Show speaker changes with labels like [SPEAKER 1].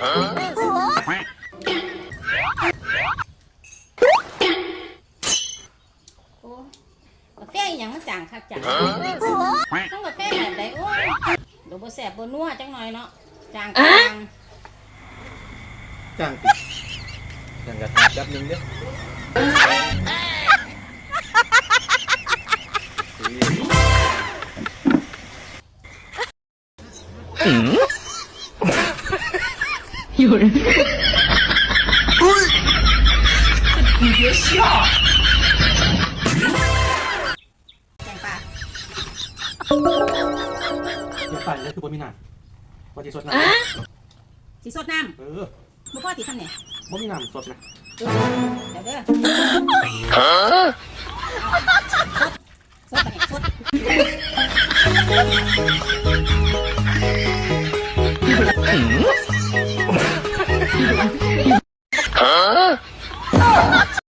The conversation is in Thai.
[SPEAKER 1] 어? กาแฟอหย่างมันจางคักจางต้องกาแฟแบบใดโอ้ยเดี๋ยวบ่แสบบ่นัวจังหน่อยเนาะจางจาง
[SPEAKER 2] จ้างติอย่างกระทาแป๊บนึงเด้อ
[SPEAKER 1] แก
[SPEAKER 2] เดี๋ยวปั่นแล้วคือบ่มีน้ำบ่สิสดน้ำ
[SPEAKER 1] สีสดน้ำ
[SPEAKER 2] เออ
[SPEAKER 1] บ่พ่อสีทำเนี่ย
[SPEAKER 2] บ่มีน้ำสดนะเออ
[SPEAKER 1] เดี๋ยวเด้อสดสดปะเนี่ยสด